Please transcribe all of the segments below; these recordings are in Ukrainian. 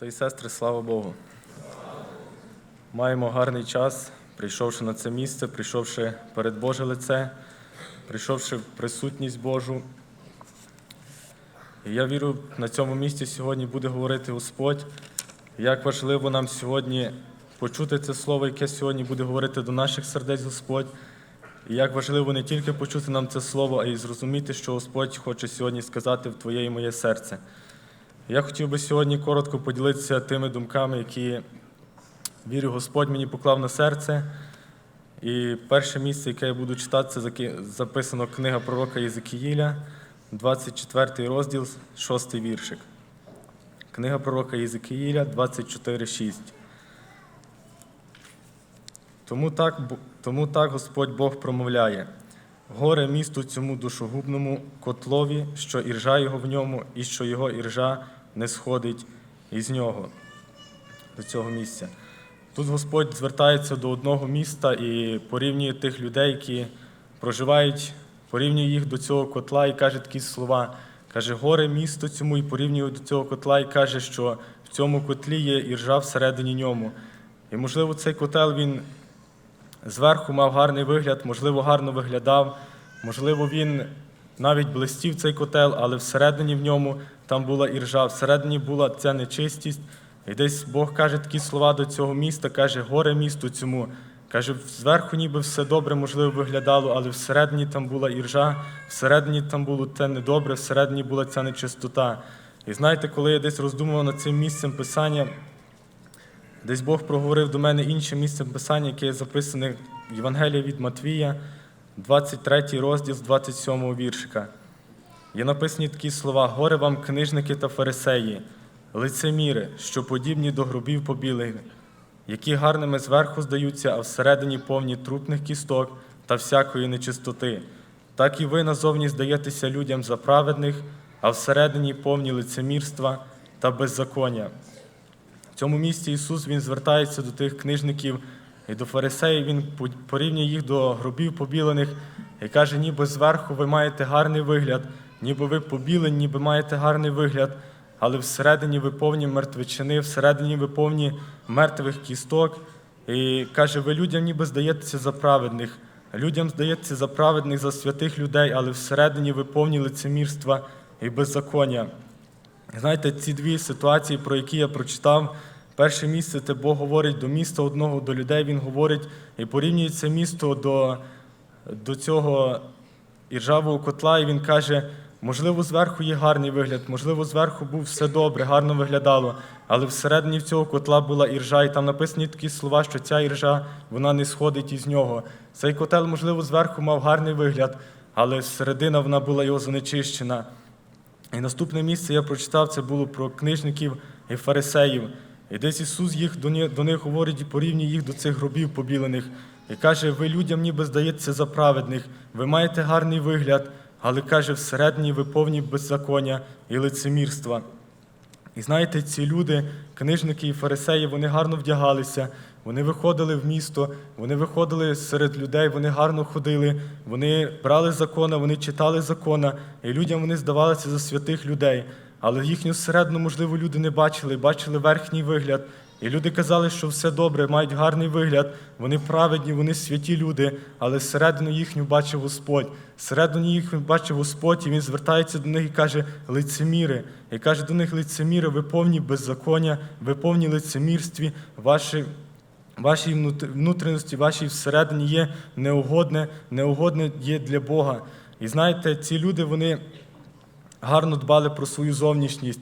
Брати і сестри, слава Богу. Маємо гарний час, прийшовши на це місце, прийшовши перед Боже лице, прийшовши в присутність Божу. І я вірю, на цьому місці сьогодні буде говорити Господь. Як важливо нам сьогодні почути це слово, яке сьогодні буде говорити до наших сердець Господь. І як важливо не тільки почути нам це слово, а й зрозуміти, що Господь хоче сьогодні сказати в Твоє і моє серце. Я хотів би сьогодні коротко поділитися тими думками, які вірю, Господь мені поклав на серце. І перше місце, яке я буду читати, це записано книга пророка Єзекіїля, 24 розділ, 6 віршик. Книга пророка Єзекіїля 24,6. Тому так, тому так Господь Бог промовляє: горе місту цьому душогубному котлові, що іржа його в ньому, і що його іржа не сходить із нього, до цього місця. Тут Господь звертається до одного міста і порівнює тих людей, які проживають, порівнює їх до цього котла і каже такі слова. Каже, горе місто цьому і порівнює до цього котла і каже, що в цьому котлі є іржа всередині ньому. І, можливо, цей котел він зверху мав гарний вигляд, можливо, гарно виглядав, можливо, він навіть блистів цей котел, але всередині в ньому там була іржа, всередині була ця нечистість. І десь Бог каже такі слова до цього міста, каже, горе місту цьому. Каже, зверху ніби все добре, можливо, виглядало, але всередині там була іржа, всередині там було те недобре, всередині була ця нечистота. І знаєте, коли я десь роздумував над цим місцем писання, Десь Бог проговорив до мене інше місце писання, яке записане в Євангелії від Матвія, 23 розділ з 27 віршика. Є написані такі слова: горе вам, книжники та фарисеї, лицеміри, що подібні до грубів побілих, які гарними зверху здаються, а всередині повні трупних кісток та всякої нечистоти. Так і ви назовні здаєтеся людям за праведних, а всередині повні лицемірства та беззаконня. В цьому місці Ісус Він звертається до тих книжників і до фарисеїв, Він по- порівнює їх до гробів побілених і каже, ніби зверху ви маєте гарний вигляд, ніби ви побілені, ніби маєте гарний вигляд, але всередині ви повні мертвечини, всередині ви повні мертвих кісток. І каже, ви людям ніби здаєтеся за праведних, людям здається за праведних, за святих людей, але всередині ви повні лицемірства і беззаконня. Знаєте, ці дві ситуації, про які я прочитав, перше місце це Бог говорить до міста одного, до людей Він говорить і порівнює це місто до, до цього іржавого котла, і він каже, можливо, зверху є гарний вигляд, можливо, зверху був все добре, гарно виглядало, але всередині в цього котла була іржа, і там написані такі слова, що ця іржа вона не сходить із нього. Цей котел, можливо, зверху мав гарний вигляд, але середина вона була його занечищена. І наступне місце я прочитав, це було про книжників і фарисеїв. І десь Ісус їх до них, говорить і порівнює їх до цих гробів побілених. І каже, ви людям ніби здається за праведних, ви маєте гарний вигляд, але каже, всередині ви повні беззаконня і лицемірства. І знаєте, ці люди, книжники і фарисеї, вони гарно вдягалися, вони виходили в місто, вони виходили серед людей, вони гарно ходили, вони брали закона, вони читали закона, і людям вони здавалися за святих людей. Але їхню середину, можливо, люди не бачили, бачили верхній вигляд. І люди казали, що все добре, мають гарний вигляд, вони праведні, вони святі люди, але середину їхню бачив Господь. Середину їхню бачив Господь, і він звертається до них і каже: лицеміри. І каже до них лицеміри, ви повні беззаконня, ви повні лицемірстві, ваші. Вашій внут- внутрішності, вашій всередині є неугодне, неугодне є для Бога. І знаєте, ці люди вони гарно дбали про свою зовнішність.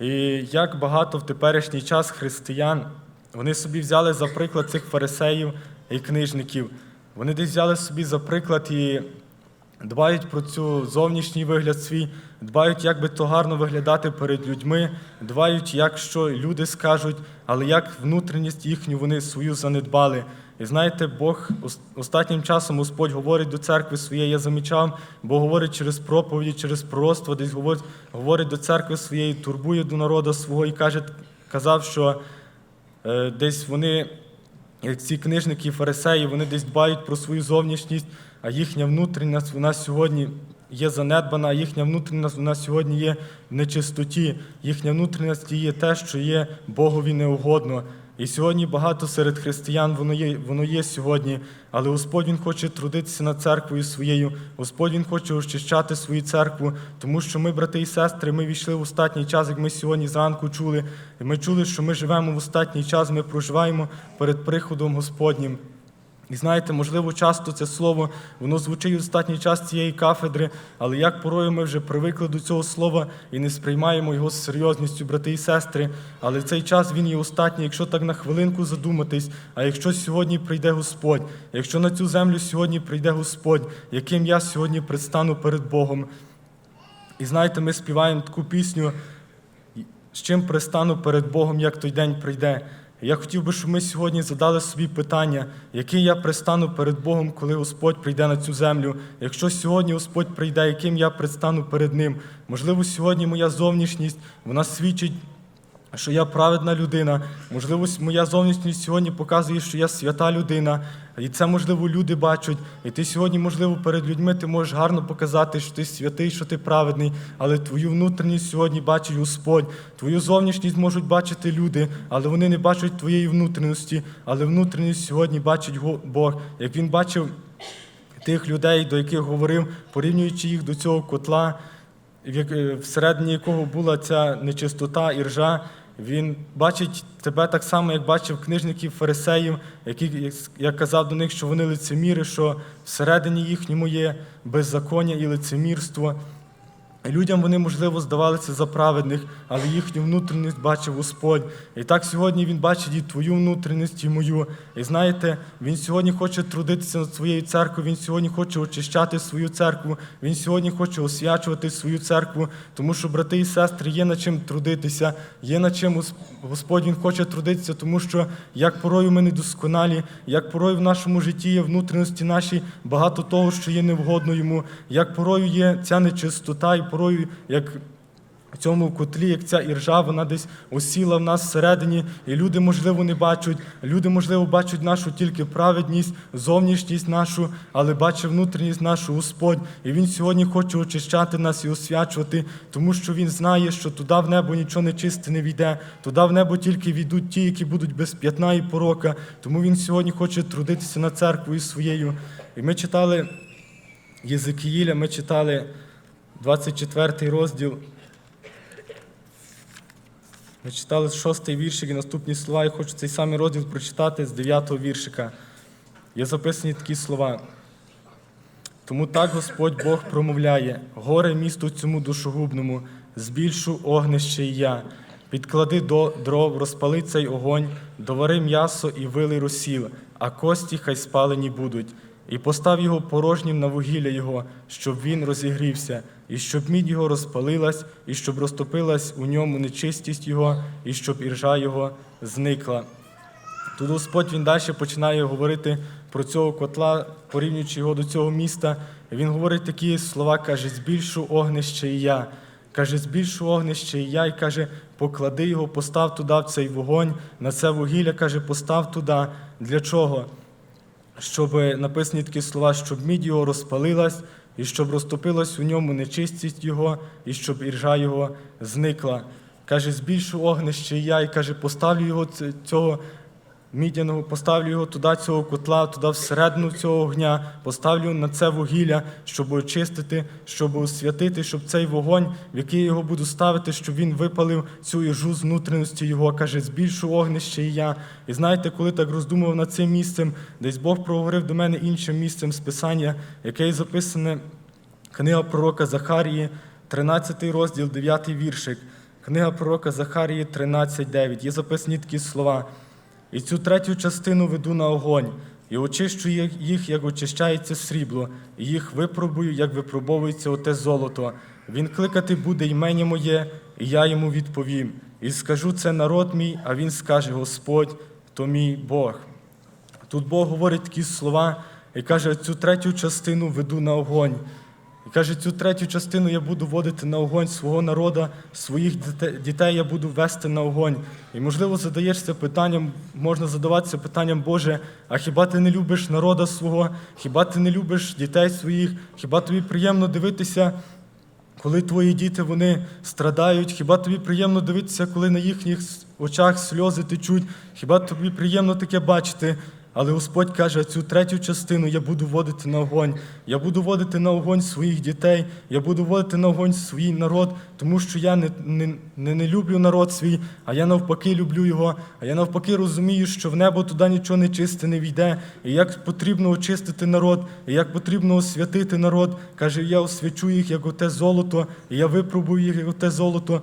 І як багато в теперішній час християн, вони собі взяли за приклад цих фарисеїв і книжників. Вони десь взяли собі за приклад і дбають про цю зовнішній вигляд свій, дбають, як би то гарно виглядати перед людьми, дбають, як що люди скажуть, але як внутрішність їхню вони свою занедбали. І знаєте, Бог останнім часом Господь говорить до церкви своєї, я замічав, бо говорить через проповіді, через пророцтво, десь говорить, говорить до церкви своєї, турбує до народу свого і каже, казав, що е, десь вони, як ці книжники і фарисеї, вони десь дбають про свою зовнішність, а їхня внутрішність, вона сьогодні є занедбана, а їхня внутрішність вона сьогодні є в нечистоті. Їхня внутрішність є те, що є Богові неугодно. І сьогодні багато серед християн воно є, воно є сьогодні, але Господь Він хоче трудитися над церквою своєю. Господь Він хоче очищати свою церкву, тому що ми, брати і сестри, ми війшли в останній час, як ми сьогодні зранку чули. Ми чули, що ми живемо в останній час, ми проживаємо перед приходом Господнім. І знаєте, можливо, часто це слово воно звучить в останній час цієї кафедри, але як порою ми вже привикли до цього слова і не сприймаємо його з серйозністю, брати і сестри. Але цей час він є остатній, якщо так на хвилинку задуматись. А якщо сьогодні прийде Господь, якщо на цю землю сьогодні прийде Господь, яким я сьогодні предстану перед Богом. І знаєте, ми співаємо таку пісню, з чим пристану перед Богом, як той день прийде. Я хотів би, щоб ми сьогодні задали собі питання, яким я пристану перед Богом, коли Господь прийде на цю землю. Якщо сьогодні Господь прийде, яким я предстану перед Ним. Можливо, сьогодні моя зовнішність вона свідчить, що я праведна людина. Можливо, моя зовнішність сьогодні показує, що я свята людина. І це, можливо, люди бачать. І ти сьогодні, можливо, перед людьми ти можеш гарно показати, що ти святий, що ти праведний, але твою внутрішність сьогодні бачить Господь. Твою зовнішність можуть бачити люди, але вони не бачать твоєї внутрішності. Але внутрішність сьогодні бачить Бог. Як він бачив тих людей, до яких говорив, порівнюючи їх до цього котла, всередині якого була ця нечистота і ржа, він бачить тебе так само, як бачив книжників фарисеїв, які, як- казав до них, що вони лицеміри, що всередині їхньому є беззаконня і лицемірство. Людям вони, можливо, здавалися за праведних, але їхню внутрішність бачив Господь. І так сьогодні Він бачить і твою внутрішність, і мою. І знаєте, Він сьогодні хоче трудитися над своєю церквою, Він сьогодні хоче очищати свою церкву, Він сьогодні хоче освячувати свою церкву, тому що, брати і сестри, є над чим трудитися, є над чим Господь Він хоче трудитися, тому що як порою ми недосконалі, як порою в нашому житті є внутрішності наші багато того, що є невгодно йому, як порою є ця нечистота, і порою, як в цьому котлі, як ця іржа, вона десь осіла в нас всередині, і люди, можливо, не бачать. Люди, можливо, бачать нашу тільки праведність, зовнішність нашу, але бачить внутрішність нашу Господь. І Він сьогодні хоче очищати нас і освячувати, тому що Він знає, що туди в небо нічого нечисте не війде, туди в небо тільки війдуть ті, які будуть без п'ятна і порока. Тому Він сьогодні хоче трудитися над церквою своєю. І ми читали Єзекіїля, ми читали 24 розділ. Ми читали шостий віршик і наступні слова. Я хочу цей самий розділ прочитати з дев'ятого віршика. Є записані такі слова. Тому так Господь Бог промовляє: горе місту цьому душогубному, збільшу огнище і я. Підклади до дров, розпали цей огонь, довари м'ясо і вилий розсіл, а кості хай спалені будуть. І постав його порожнім на вугілля його, щоб він розігрівся, і щоб мідь його розпалилась, і щоб розтопилась у ньому нечистість його, і щоб іржа його зникла. Тут Господь він далі починає говорити про цього котла, порівнюючи його до цього міста. Він говорить такі слова, каже, збільшу огнище і я. Каже, збільшу огнище і я, і каже, поклади його, постав туди в цей вогонь, на це вугілля, каже, постав туди. Для чого? Щоб написані такі слова, щоб мідь його розпалилась, і щоб розтопилась у ньому нечистість його, і щоб іржа його зникла. Каже, збільшу огнище я, і каже, поставлю його цього мідяного, поставлю його туди, цього котла, туди всередину цього огня, поставлю на це вугілля, щоб очистити, щоб освятити, щоб цей вогонь, в який я його буду ставити, щоб він випалив цю іржу з внутрішності його. Каже, збільшу огнище і я. І знаєте, коли так роздумував над цим місцем, десь Бог проговорив до мене іншим місцем з Писання, яке є записане книга пророка Захарії, 13 розділ, 9 віршик. Книга пророка Захарії 13.9. Є записані такі слова. І цю третю частину веду на огонь, і очищу їх- як очищається срібло, і їх випробую, як випробовується оте золото. Він кликати буде імені моє, і я йому відповім. І скажу це народ мій, а він скаже: Господь, то мій Бог. Тут Бог говорить такі слова і каже, цю третю частину веду на огонь. Каже, цю третю частину я буду водити на огонь свого народа, своїх дітей я буду вести на огонь. І можливо задаєшся питанням, можна задаватися питанням, Боже, а хіба ти не любиш народа свого? Хіба ти не любиш дітей своїх? Хіба тобі приємно дивитися? Коли твої діти вони страдають, хіба тобі приємно дивитися, коли на їхніх очах сльози течуть? Хіба тобі приємно таке бачити? Але Господь каже, цю третю частину я буду водити на огонь. Я буду водити на огонь своїх дітей, я буду водити на огонь свій народ, тому що я не, не, не, не люблю народ свій, а я навпаки люблю його. А я навпаки розумію, що в небо туди нічого нечисте не війде. І як потрібно очистити народ, і як потрібно освятити народ. Каже, я освячу їх, як оте золото, і я випробую їх, як оте золото.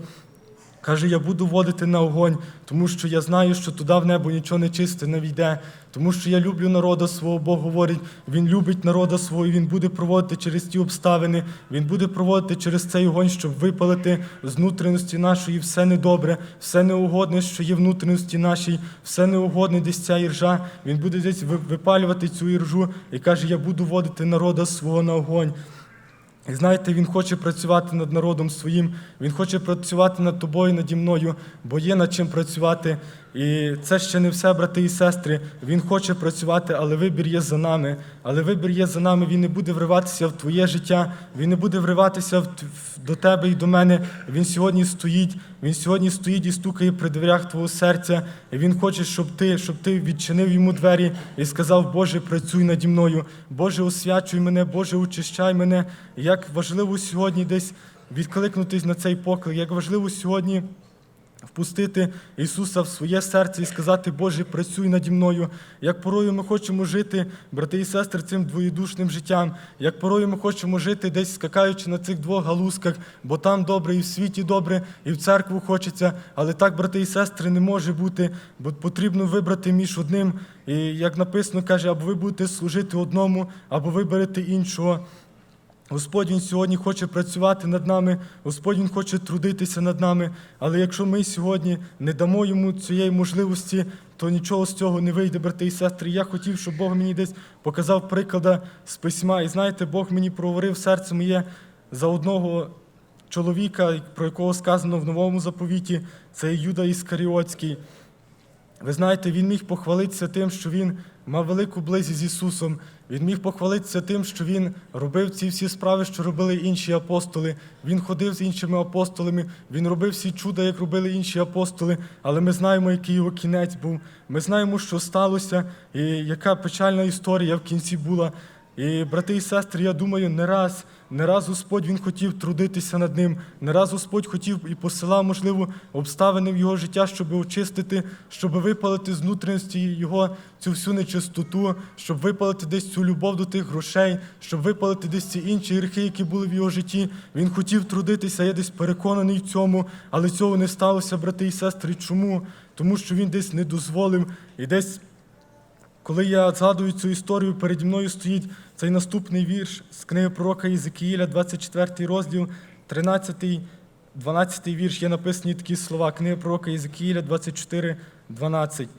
Каже, я буду водити на огонь, тому що я знаю, що туди в небо нічого нечисте не війде, тому що я люблю народа свого, Бог говорить, він любить народа свого, і він буде проводити через ті обставини, він буде проводити через цей огонь, щоб випалити з внутрішності нашої все недобре, все неугодне, що є внутрішності нашій, все неугодне, десь ця іржа. Він буде десь випалювати цю іржу і каже, я буду водити народа свого на огонь. І знаєте, він хоче працювати над народом своїм, він хоче працювати над тобою, наді мною, бо є над чим працювати. І це ще не все, брати і сестри. Він хоче працювати, але вибір є за нами. Але вибір є за нами. Він не буде вриватися в твоє життя, він не буде вриватися до тебе і до мене. Він сьогодні стоїть. Він сьогодні стоїть і стукає при дверях твого серця. І він хоче, щоб ти, щоб ти відчинив йому двері і сказав, Боже, працюй наді мною. Боже, освячуй мене, Боже, очищай мене. Як важливо сьогодні десь відкликнутись на цей поклик, як важливо сьогодні впустити Ісуса в своє серце і сказати, Боже, працюй наді мною. Як порою ми хочемо жити, брати і сестри, цим двоєдушним життям, як порою ми хочемо жити десь скакаючи на цих двох галузках, бо там добре, і в світі добре, і в церкву хочеться. Але так, брати і сестри, не може бути, бо потрібно вибрати між одним. І як написано, каже, або ви будете служити одному, або виберете іншого. Господь Він сьогодні хоче працювати над нами, Господь Він хоче трудитися над нами. Але якщо ми сьогодні не дамо йому цієї можливості, то нічого з цього не вийде, брати і сестри. Я хотів, щоб Бог мені десь показав приклади з письма. І знаєте, Бог мені проговорив серце моє за одного чоловіка, про якого сказано в новому заповіті, це Юда Іскаріотський. Ви знаєте, він міг похвалитися тим, що він мав велику близість з Ісусом. Він міг похвалитися тим, що він робив ці всі справи, що робили інші апостоли. Він ходив з іншими апостолами, він робив всі чуда, як робили інші апостоли. Але ми знаємо, який його кінець був. Ми знаємо, що сталося, і яка печальна історія в кінці була. І, брати і сестри, я думаю, не раз, не раз Господь Він хотів трудитися над ним, не раз Господь хотів і посилав, можливо, обставини в його життя, щоб очистити, щоб випалити з внутрішності його цю всю нечистоту, щоб випалити десь цю любов до тих грошей, щоб випалити десь ці інші гріхи, які були в його житті. Він хотів трудитися, я десь переконаний в цьому, але цього не сталося, брати і сестри. Чому? Тому що він десь не дозволив і десь. Коли я згадую цю історію, переді мною стоїть цей наступний вірш з книги пророка Єзекіїля, 24 розділ, 13, 12 вірш. Є написані такі слова. Книга пророка Єзекіїля, 24, 12.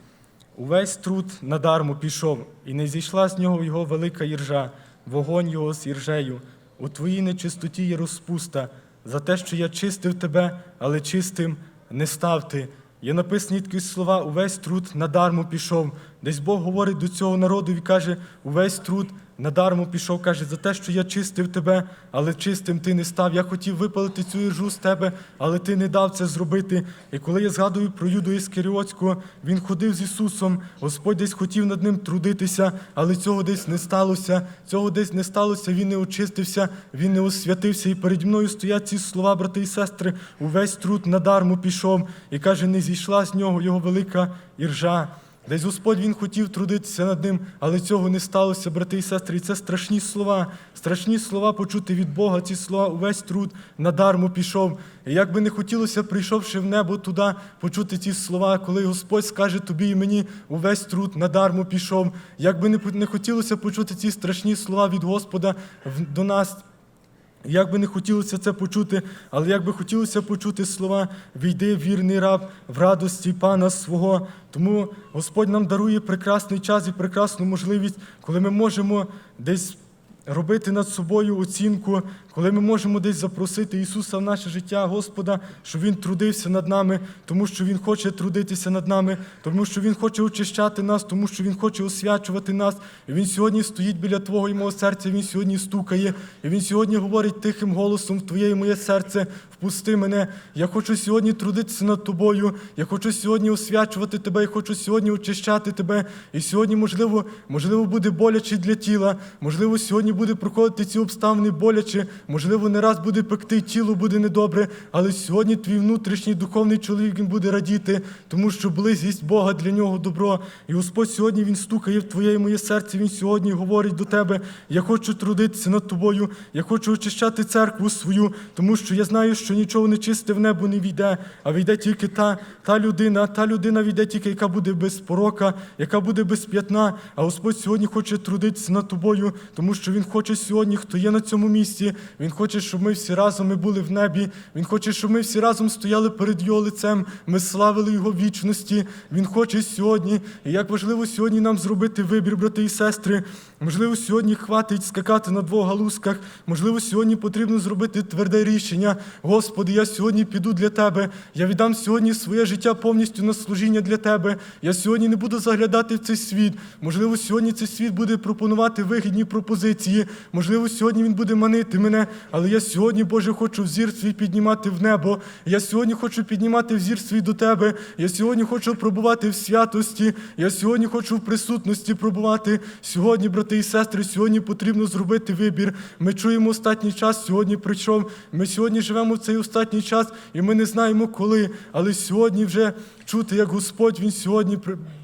Увесь труд надармо пішов, і не зійшла з нього його велика іржа, вогонь його з іржею. У твоїй нечистоті є розпуста, за те, що я чистив тебе, але чистим не став ти. Є написані такі слова, увесь труд надармо пішов. Десь Бог говорить до цього народу і каже, увесь труд надармо пішов, каже, за те, що я чистив тебе, але чистим ти не став. Я хотів випалити цю іржу з тебе, але ти не дав це зробити. І коли я згадую про Юду Іскаріотського, він ходив з Ісусом, Господь десь хотів над ним трудитися, але цього десь не сталося. Цього десь не сталося, він не очистився, він не освятився. І переді мною стоять ці слова, брати і сестри, увесь труд надармо пішов. І каже, не зійшла з нього його велика іржа. Десь Господь Він хотів трудитися над ним, але цього не сталося, брати і сестри. І це страшні слова, страшні слова почути від Бога. Ці слова увесь труд надармо пішов. І як би не хотілося, прийшовши в небо туди, почути ці слова, коли Господь скаже тобі і мені, увесь труд надармо пішов. Як би не хотілося почути ці страшні слова від Господа до нас. Як би не хотілося це почути, але як би хотілося почути слова Війди, вірний раб, в радості пана свого. Тому Господь нам дарує прекрасний час і прекрасну можливість, коли ми можемо десь робити над собою оцінку, коли ми можемо десь запросити Ісуса в наше життя, Господа, щоб Він трудився над нами, тому що Він хоче трудитися над нами, тому що Він хоче очищати нас, тому що Він хоче освячувати нас. І Він сьогодні стоїть біля Твого і мого серця, Він сьогодні стукає, і Він сьогодні говорить тихим голосом в Твоє і моє серце. Впусти мене. Я хочу сьогодні трудитися над тобою. Я хочу сьогодні освячувати тебе. Я хочу сьогодні очищати тебе. І сьогодні, можливо, можливо, буде боляче для тіла. Можливо, сьогодні буде проходити ці обставини боляче. Можливо, не раз буде пекти, тіло буде недобре. Але сьогодні твій внутрішній духовний чоловік він буде радіти, тому що близькість Бога для нього добро. І Господь сьогодні він стукає в твоє і моє серце. Він сьогодні говорить до тебе: Я хочу трудитися над тобою. Я хочу очищати церкву свою, тому що я знаю, що нічого нечисте в небо не війде, а війде тільки та, та людина, та людина війде тільки, яка буде без порока, яка буде без п'ятна. А Господь сьогодні хоче трудитися над тобою, тому що Він хоче сьогодні, хто є на цьому місці. Він хоче, щоб ми всі разом ми були в небі. Він хоче, щоб ми всі разом стояли перед Його лицем. Ми славили Його вічності. Він хоче сьогодні. І як важливо сьогодні нам зробити вибір, брати і сестри. Можливо, сьогодні хватить скакати на двох галузках. Можливо, сьогодні потрібно зробити тверде рішення. Господи, я сьогодні піду для Тебе. Я віддам сьогодні своє життя повністю на служіння для Тебе. Я сьогодні не буду заглядати в цей світ. Можливо, сьогодні цей світ буде пропонувати вигідні пропозиції. Можливо, сьогодні він буде манити мене. Але я сьогодні, Боже, хочу взір свій піднімати в небо. Я сьогодні хочу піднімати взір свій до Тебе. Я сьогодні хочу пробувати в святості. Я сьогодні хочу в присутності пробувати. Сьогодні, брати і сестри, сьогодні потрібно зробити вибір. Ми чуємо останній час, сьогодні прийшов. Ми сьогодні живемо в цей останній час, і ми не знаємо коли. Але сьогодні вже чути, як Господь Він сьогодні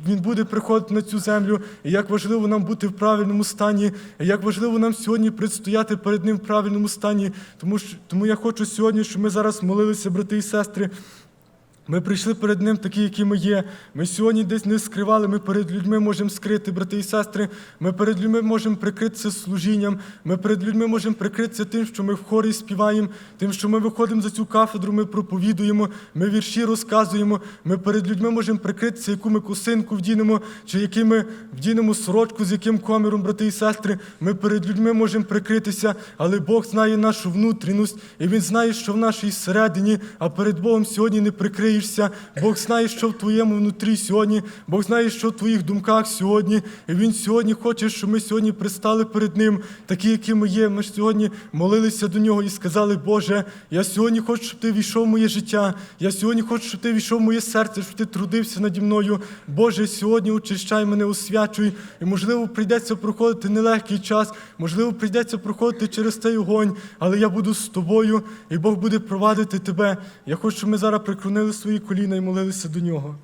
Він буде приходити на цю землю, і як важливо нам бути в правильному стані, і як важливо нам сьогодні предстояти перед Ним в правильному стані. Тому, що, тому я хочу сьогодні, щоб ми зараз молилися, брати і сестри. Ми прийшли перед Ним такі, які ми є. Ми сьогодні десь не скривали, ми перед людьми можемо скрити, брати і сестри. Ми перед людьми можемо прикритися служінням. Ми перед людьми можемо прикритися тим, що ми в хорі співаємо, тим, що ми виходимо за цю кафедру, ми проповідуємо, ми вірші розказуємо. Ми перед людьми можемо прикритися, яку ми косинку вдінемо, чи які ми вдінемо сорочку, з яким коміром, брати і сестри. Ми перед людьми можемо прикритися, але Бог знає нашу внутрішність, і Він знає, що в нашій середині, а перед Богом сьогодні не прикриєшся. Бог знає, що в твоєму внутрі сьогодні, Бог знає, що в твоїх думках сьогодні. І Він сьогодні хоче, щоб ми сьогодні пристали перед Ним, такі, які ми є. Ми ж сьогодні молилися до нього і сказали, Боже, я сьогодні хочу, щоб ти війшов в моє життя. Я сьогодні хочу, щоб ти війшов в моє серце, щоб ти трудився наді мною. Боже, сьогодні очищай мене, освячуй. І можливо, прийдеться проходити нелегкий час, можливо, прийдеться проходити через цей огонь, але я буду з тобою, і Бог буде провадити тебе. Я хочу, щоб ми зараз приклонили свої коліна і молилися до нього.